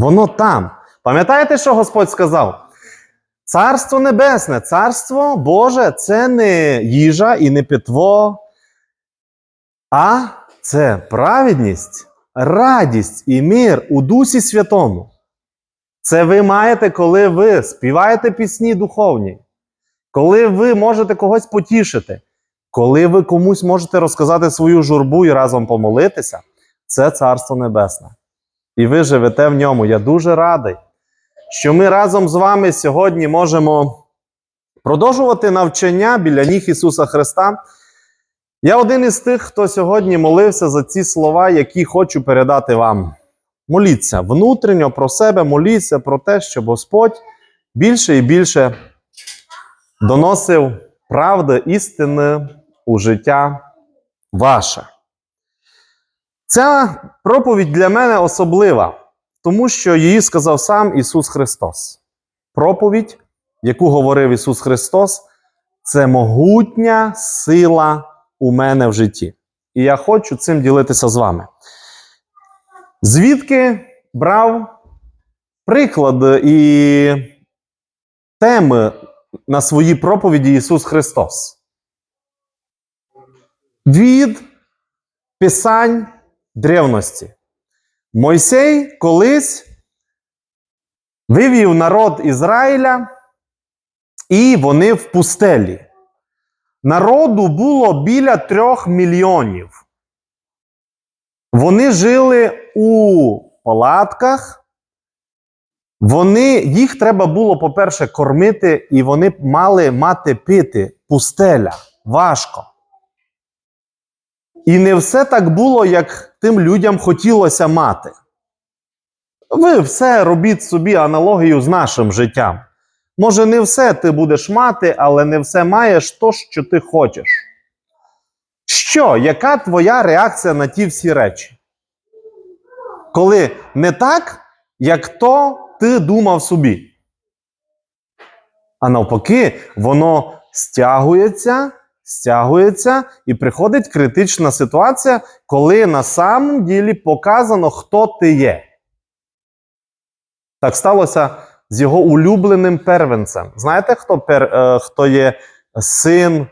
Воно там. Пам'ятаєте, що Господь сказав? Царство Небесне, Царство Боже це не їжа і не питво, а це праведність, радість і мир у Дусі Святому. Це ви маєте, коли ви співаєте пісні духовні, коли ви можете когось потішити, коли ви комусь можете розказати свою журбу і разом помолитися, це Царство Небесне. І ви живете в ньому. Я дуже радий, що ми разом з вами сьогодні можемо продовжувати навчання біля ніг Ісуса Христа. Я один із тих, хто сьогодні молився за ці слова, які хочу передати вам. Моліться внутрішньо про себе, моліться про те, щоб Господь більше і більше доносив правди, істини у життя ваше. Ця проповідь для мене особлива, тому що її сказав сам Ісус Христос. Проповідь, яку говорив Ісус Христос, це могутня сила у мене в житті. І я хочу цим ділитися з вами. Звідки брав приклад і теми на своїй проповіді Ісус Христос? Від Писань древності. Мойсей колись вивів народ Ізраїля, і вони в пустелі. Народу було біля трьох мільйонів. Вони жили у палатках. Вони, їх треба було, по-перше, кормити, і вони мали мати пити. Пустеля. Важко. І не все так було, як тим людям хотілося мати. Ви все робіть собі аналогію з нашим життям. Може, не все ти будеш мати, але не все маєш то, що ти хочеш. Що, яка твоя реакція на ті всі речі? Коли не так, як то ти думав собі. А навпаки, воно стягується, стягується, і приходить критична ситуація, коли на самом ділі показано, хто ти є. Так сталося з його улюбленим первенцем. Знаєте, хто, пер, е, хто є син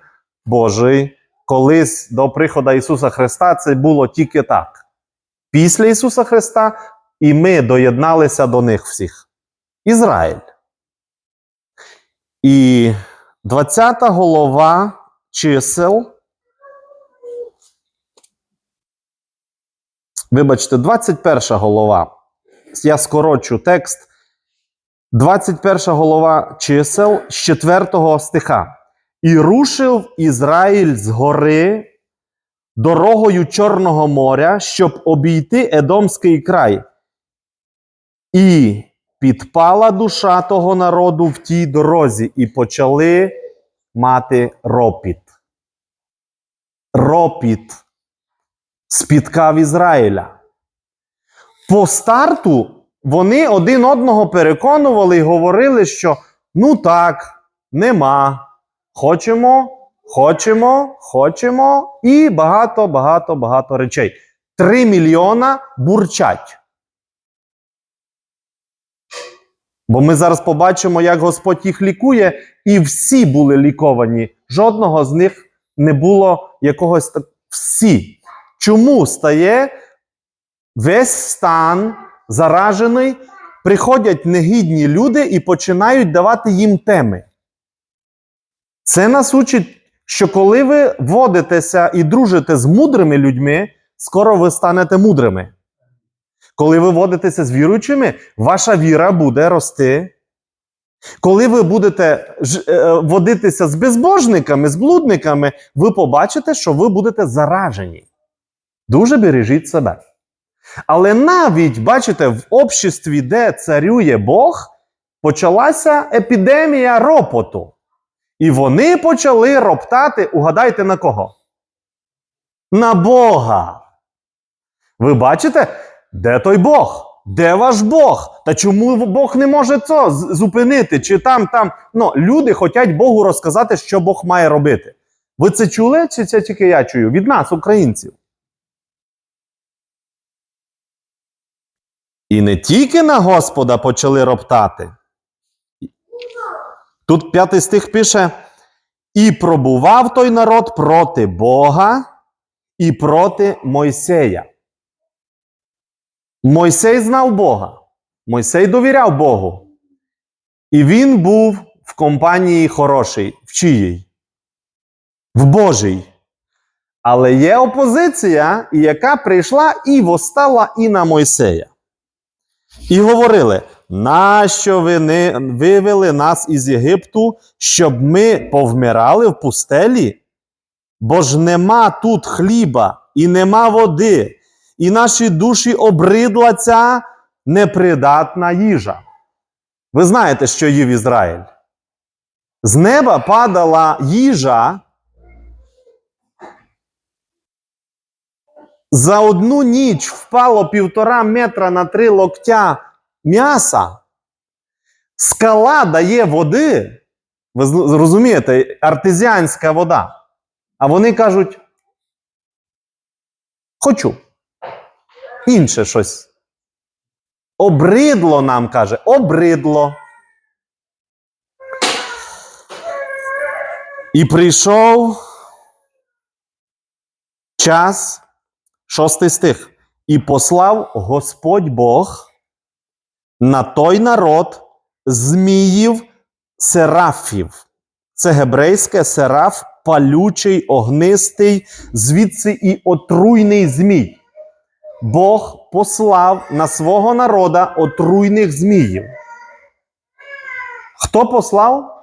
Божий? Колись до приходу Ісуса Христа це було тільки так. Після Ісуса Христа і ми доєдналися до них всіх. Ізраїль. І 20 голова чисел. Вибачте, 21 голова. Я скорочу текст. 21 голова чисел з 4 стиха. І рушив Ізраїль з гори дорогою Чорного моря, щоб обійти Едомський край. І підпала душа того народу в тій дорозі, і почали мати ропіт. Ропіт спіткав Ізраїля. По старту вони один одного переконували і говорили, що ну так, нема. Хочемо, хочемо, хочемо, і багато, багато, багато речей. Три мільйона бурчать. Бо ми зараз побачимо, як Господь їх лікує, і всі були ліковані. Жодного з них не було якогось так. Всі. Чому стає весь стан заражений, приходять негідні люди і починають давати їм теми. Це нас учить, що коли ви водитеся і дружите з мудрими людьми, скоро ви станете мудрими. Коли ви водитеся з віруючими, ваша віра буде рости. Коли ви будете е, водитися з безбожниками, з блудниками, ви побачите, що ви будете заражені. Дуже бережіть себе. Але навіть, бачите, в обществі, де царює Бог, почалася епідемія ропоту. І вони почали роптати, угадайте на кого? На Бога. Ви бачите, де той Бог? Де ваш Бог? Та чому Бог не може це зупинити? Чи там, там. Ну, люди хочуть Богу розказати, що Бог має робити. Ви це чули, чи це тільки я чую? Від нас, українців. І не тільки на Господа почали роптати. Тут п'ятий стих пише: І пробував той народ проти Бога і проти Мойсея. Мойсей знав Бога. Мойсей довіряв Богу. І він був в компанії хороший, в чиїй? В Божій. Але є опозиція, яка прийшла і восстала і на Мойсея. І говорили: нащо ви не вивели нас із Єгипту, щоб ми повмирали в пустелі? Бо ж нема тут хліба і нема води, і наші душі обридла ця непридатна їжа. Ви знаєте, що їв Ізраїль? З неба падала їжа. За одну ніч впало півтора метра на три локтя м'яса. Скала дає води. Ви розумієте, артезіанська вода. А вони кажуть: хочу. Інше щось. Обридло нам каже, обридло. І прийшов час, шостий стих. І послав Господь Бог на той народ зміїв серафів. Це гебрейське сераф, палючий, огнистий, звідси і отруйний змій. Бог послав на свого народа отруйних зміїв. Хто послав?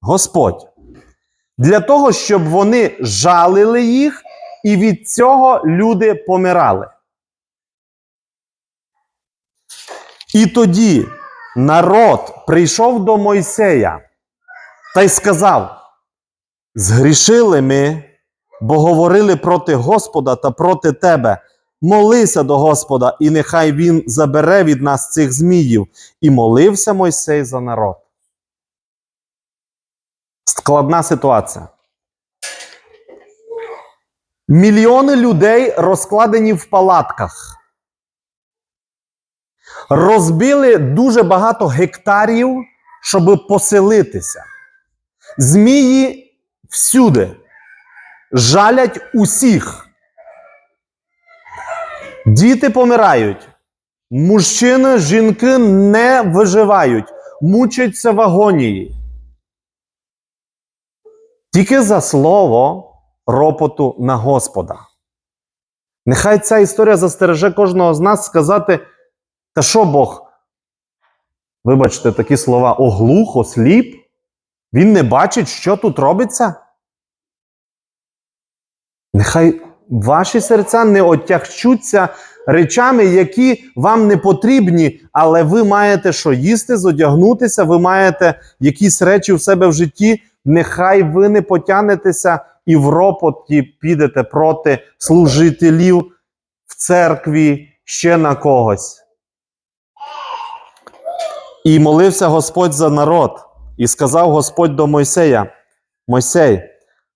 Господь. Для того, щоб вони жалили їх, і від цього люди помирали. І тоді народ прийшов до Мойсея та й сказав: Згрішили ми, бо говорили проти Господа та проти тебе. Молися до Господа, і нехай Він забере від нас цих зміїв. І молився Мойсей за народ. Складна ситуація. Мільйони людей розкладені в палатках. Розбили дуже багато гектарів, щоб поселитися. Змії всюди жалять усіх. Діти помирають. Мужчини, жінки не виживають, мучаться в агонії. Тільки за слово ропоту на Господа. Нехай ця історія застереже кожного з нас сказати: та що Бог? Вибачте, такі слова оглух, осліп. Він не бачить, що тут робиться. Нехай ваші серця не отягчуться речами, які вам не потрібні, але ви маєте що їсти, зодягнутися, ви маєте якісь речі в себе в житті. Нехай ви не потягнетеся і в ропоті підете проти служителів в церкві ще на когось. І молився Господь за народ, і сказав Господь до Мойсея: Мойсей,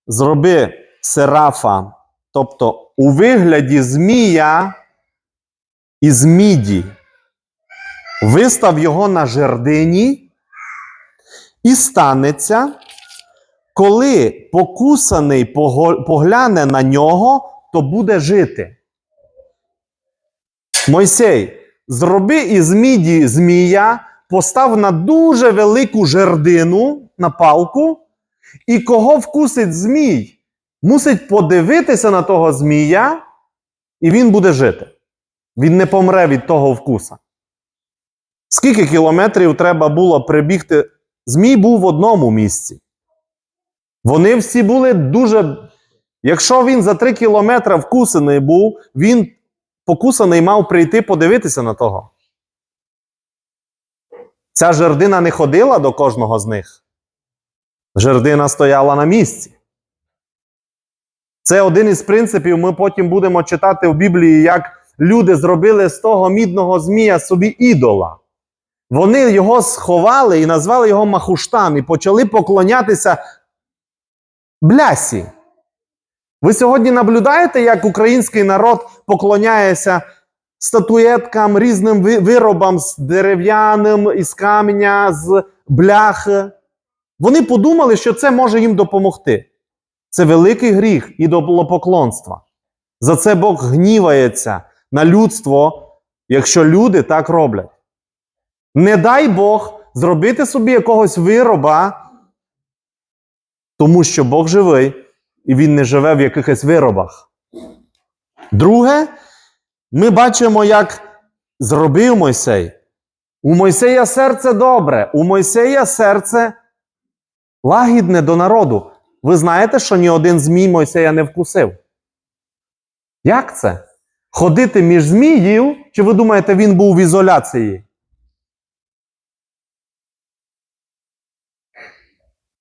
зроби серафа, тобто у вигляді змія із міді, вистав його на жердині, і станеться, коли покусаний погляне на нього, то буде жити. Мойсей, зроби із міді змія, постав на дуже велику жердину на палку, і кого вкусить змій, мусить подивитися на того змія, і він буде жити. Він не помре від того вкуса. Скільки кілометрів треба було прибігти? Змій був в одному місці. Вони всі були дуже. Якщо він за три кілометри вкусаний був, він покусаний мав прийти подивитися на того. Ця жердина не ходила до кожного з них. Жердина стояла на місці. Це один із принципів. Ми потім будемо читати в Біблії, як люди зробили з того мідного змія собі ідола. Вони його сховали і назвали його Махуштан, і почали поклонятися блясі. Ви сьогодні наблюдаєте, як український народ поклоняється статуеткам, різним виробам з дерев'яним, із каменя, з бляхи. Вони подумали, що це може їм допомогти. Це великий гріх ідолопоклонства. За це Бог гнівається на людство, якщо люди так роблять. Не дай Бог зробити собі якогось вироба, тому що Бог живий, і Він не живе в якихось виробах. Друге, ми бачимо, як зробив Мойсей. У Мойсея серце добре, у Мойсея серце лагідне до народу. Ви знаєте, що ні один змій Мойсея не вкусив? Як це? Ходити між зміїв, чи ви думаєте, він був в ізоляції?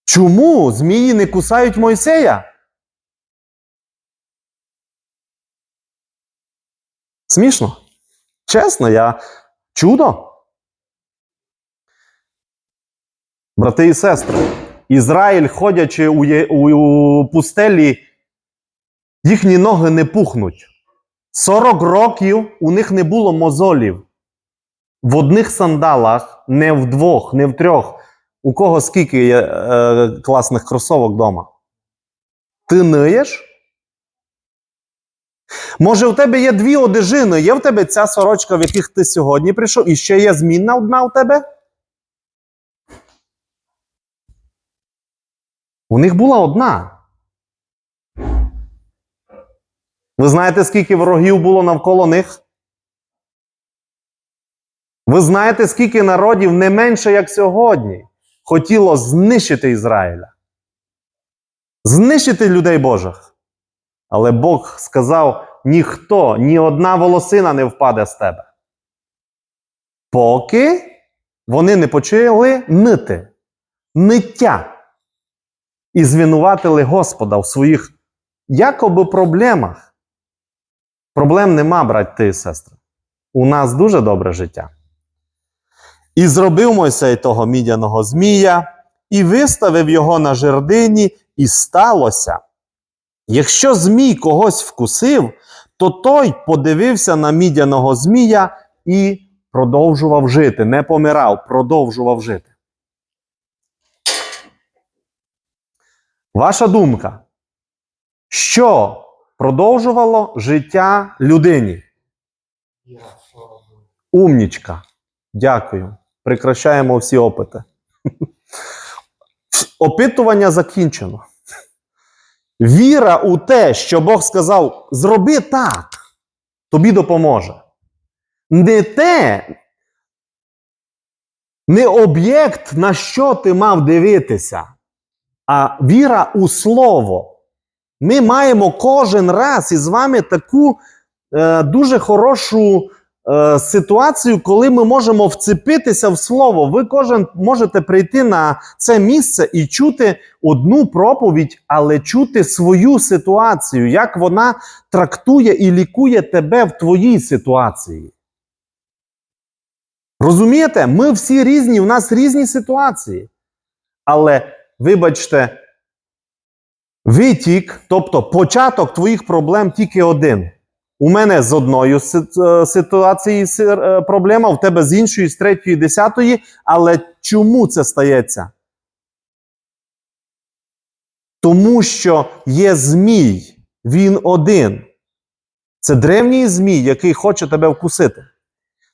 Чому змії не кусають Мойсея? Смішно? Чесно, я чудо. Брати і сестри, Ізраїль, ходячи у, є- у, у пустелі, їхні ноги не пухнуть. 40 років у них не було мозолів. В одних сандалах, не в двох, не в трьох. У кого скільки є е, класних кросовок вдома? Ти ниєш? Може, у тебе є дві одежини, є в тебе ця сорочка, в яких ти сьогодні прийшов, і ще є змінна одна у тебе? У них була одна. Ви знаєте, скільки ворогів було навколо них? Ви знаєте, скільки народів не менше, як сьогодні, хотіло знищити Ізраїля, знищити людей Божих. Але Бог сказав: ніхто, ні одна волосина не впаде з тебе. Поки вони не почали нити, ниття. І звинуватили Господа в своїх якоби проблемах. Проблем нема, брати і сестри. У нас дуже добре життя. І зробив Мойсей того мідяного змія, і виставив його на жердині, і сталося. Якщо змій когось вкусив, то той подивився на мідяного змія і продовжував жити. Не помирав, продовжував жити. Ваша думка, що продовжувало життя людині? Умнічка. Дякую. Прекращаємо всі опити. Опитування закінчено. Віра у те, що Бог сказав, зроби так, тобі допоможе. Не те, не об'єкт, на що ти мав дивитися, а віра у слово. Ми маємо кожен раз із вами таку е, дуже хорошу е, ситуацію, коли ми можемо вцепитися в слово. Ви кожен можете прийти на це місце і чути одну проповідь, але чути свою ситуацію, як вона трактує і лікує тебе в твоїй ситуації. Розумієте, ми всі різні, в нас різні ситуації. Але, вибачте, витік, тобто початок твоїх проблем тільки один. У мене з одної е, ситуації е, проблема, у тебе з іншої, з третьої, десятої. Але чому це стається? Тому що є змій, він один. Це древній змій, який хоче тебе вкусити.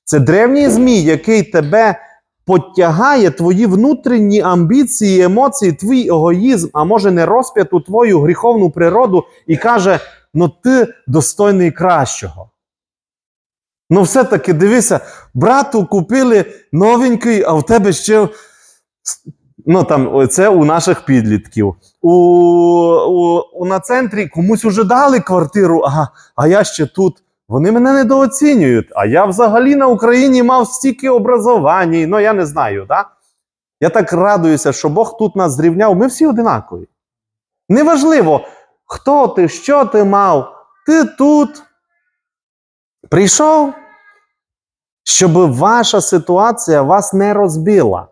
Це древній змій, який тебе потягає твої внутрішні амбіції, емоції, твій егоїзм, а може не розп'яту твою гріховну природу, і каже: ну ти достойний кращого. Ну, все-таки дивися, брату купили новенький, а в тебе ще. Ну там це у наших підлітків. У, у, у на центрі комусь уже дали квартиру, а, а я ще тут. Вони мене недооцінюють. А я взагалі на Україні мав стільки образування. Ну, я не знаю, да? Я так радуюся, що Бог тут нас зрівняв. Ми всі одинакові. Неважливо, хто ти, що ти мав, ти тут прийшов, щоб ваша ситуація вас не розбила.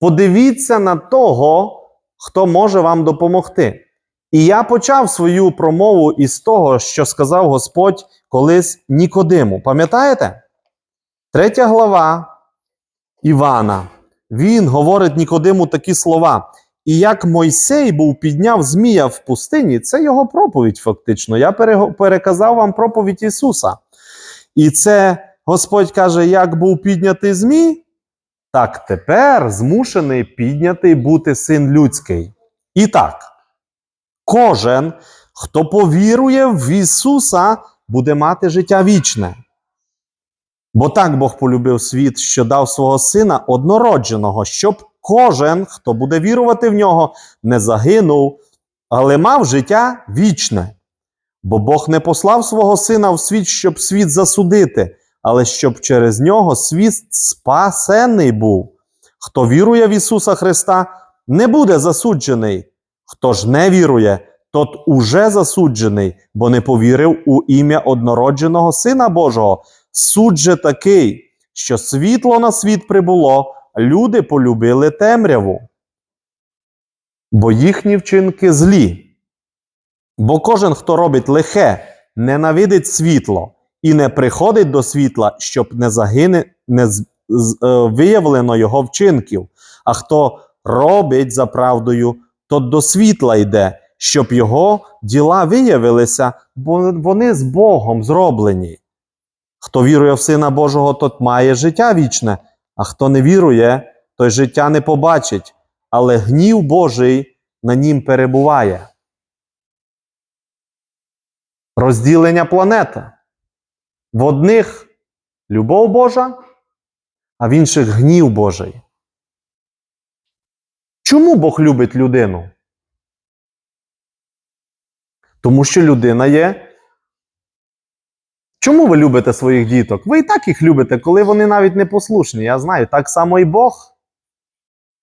Подивіться на того, хто може вам допомогти. І я почав свою промову із того, що сказав Господь колись Нікодиму. Пам'ятаєте? Третя глава Івана. Він говорить Нікодиму такі слова. І як Мойсей був підняв Змія в пустині, це його проповідь, фактично. Я переказав вам проповідь Ісуса. І це Господь каже: як був піднятий Змій, так тепер змушений піднятий бути син людський. І так, кожен, хто повірує в Ісуса, буде мати життя вічне. Бо так Бог полюбив світ, що дав свого сина однородженого, щоб кожен, хто буде вірувати в нього, не загинув, але мав життя вічне. Бо Бог не послав свого сина в світ, щоб світ засудити, але щоб через нього світ спасений був. Хто вірує в Ісуса Христа, не буде засуджений. Хто ж не вірує, тот уже засуджений, бо не повірив у ім'я однородженого Сина Божого. Суд же такий, що світло на світ прибуло, люди полюбили темряву, бо їхні вчинки злі. Бо кожен, хто робить лихе, ненавидить світло і не приходить до світла, щоб не загине, не з- з- е, виявлено його вчинків. А хто робить за правдою, то до світла йде, щоб його діла виявилися, бо вони з Богом зроблені. Хто вірує в Сина Божого, тот має життя вічне, а хто не вірує, той життя не побачить, але гнів Божий на нім перебуває. Розділення планети. В одних любов Божа, а в інших гнів Божий. Чому Бог любить людину? Тому що людина є. Чому ви любите своїх діток? Ви і так їх любите, коли вони навіть не послушні. Я знаю, так само і Бог.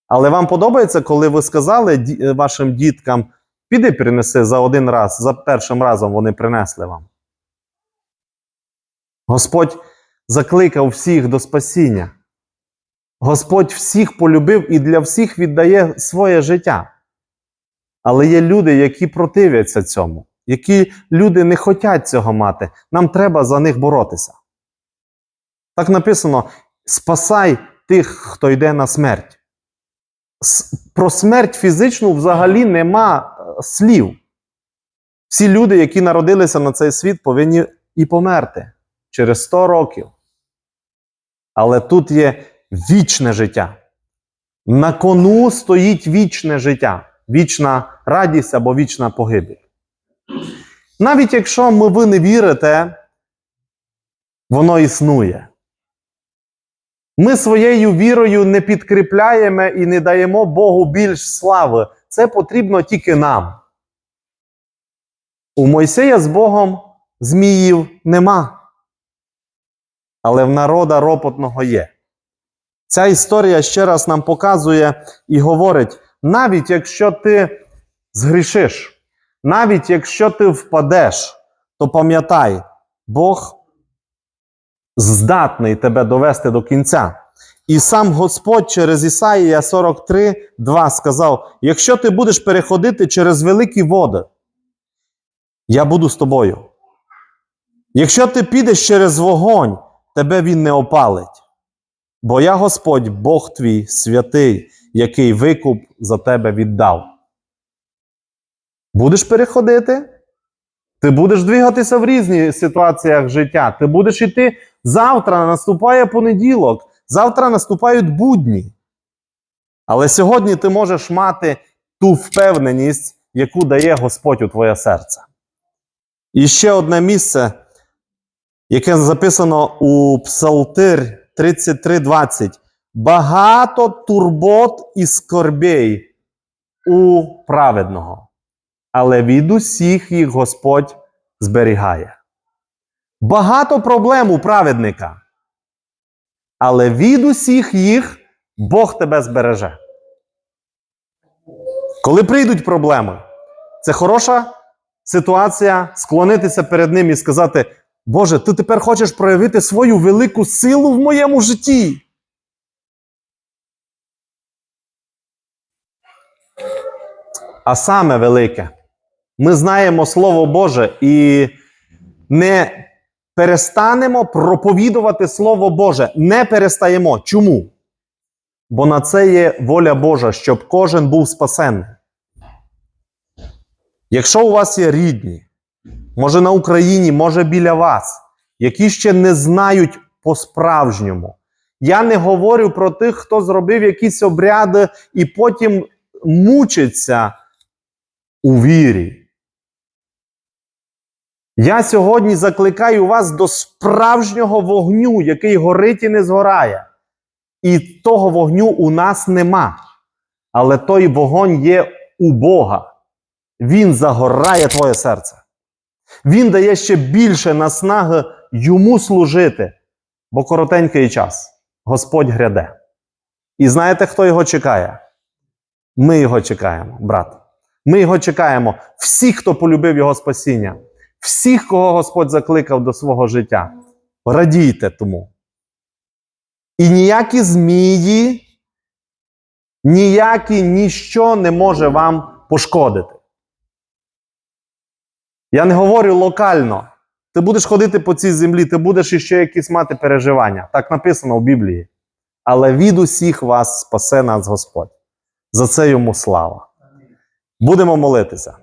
Але вам подобається, коли ви сказали е, вашим діткам, піди принеси за один раз, за першим разом вони принесли вам. Господь закликав всіх до спасіння. Господь всіх полюбив і для всіх віддає своє життя. Але є люди, які противляться цьому, які люди не хочуть цього мати. Нам треба за них боротися. Так написано: спасай тих, хто йде на смерть. Про смерть фізичну взагалі нема е, слів. Всі люди, які народилися на цей світ, повинні і померти через 100 років. Але тут є вічне життя. На кону стоїть вічне життя, вічна радість або вічна погибель. Навіть якщо ми, ви не вірите, воно існує. Ми своєю вірою не підкріпляємо і не даємо Богу більш слави. Це потрібно тільки нам. У Мойсея з Богом зміїв нема. Але в народа ропотного є. Ця історія ще раз нам показує і говорить: навіть якщо ти згрішиш, навіть якщо ти впадеш, то пам'ятай, Бог здатний тебе довести до кінця. І сам Господь через Ісаїя 43, 2 сказав: якщо ти будеш переходити через великі води, я буду з тобою. Якщо ти підеш через вогонь, тебе він не опалить. Бо я Господь, Бог твій святий, який викуп за тебе віддав. Будеш переходити? Ти будеш двигатися в різних ситуаціях життя. Ти будеш йти завтра, наступає понеділок, завтра наступають будні. Але сьогодні ти можеш мати ту впевненість, яку дає Господь у твоє серце. І ще одне місце, яке записано у Псалтир 33:20. Багато турбот і скорбей у праведного, але від усіх їх Господь зберігає. Багато проблем у праведника, але від усіх їх Бог тебе збереже. Коли прийдуть проблеми, це хороша ситуація склонитися перед ним і сказати: Боже, ти тепер хочеш проявити свою велику силу в моєму житті. А саме велике ми знаємо Слово Боже і не перестанемо проповідувати Слово Боже. Не перестаємо. Чому? Бо на це є воля Божа, щоб кожен був спасенний. Якщо у вас є рідні, може на Україні, може біля вас, які ще не знають по-справжньому. Я не говорю про тих, хто зробив якісь обряди і потім мучиться у вірі. Я сьогодні закликаю вас до справжнього вогню, який горить і не згорає. І того вогню у нас нема. Але той вогонь є у Бога. Він загорає твоє серце. Він дає ще більше наснаги йому служити, бо коротенький час. Господь гряде. І знаєте, хто його чекає? Ми його чекаємо, брат. Ми його чекаємо. Всіх, хто полюбив його спасіння, всіх, кого Господь закликав до свого життя. Радійте тому. І ніякі змії, ніякі ніщо не може вам пошкодити. Я не говорю локально. Ти будеш ходити по цій землі, ти будеш іще якісь мати переживання. Так написано в Біблії. Але від усіх вас спасе нас Господь. За це йому слава. Будемо молитися.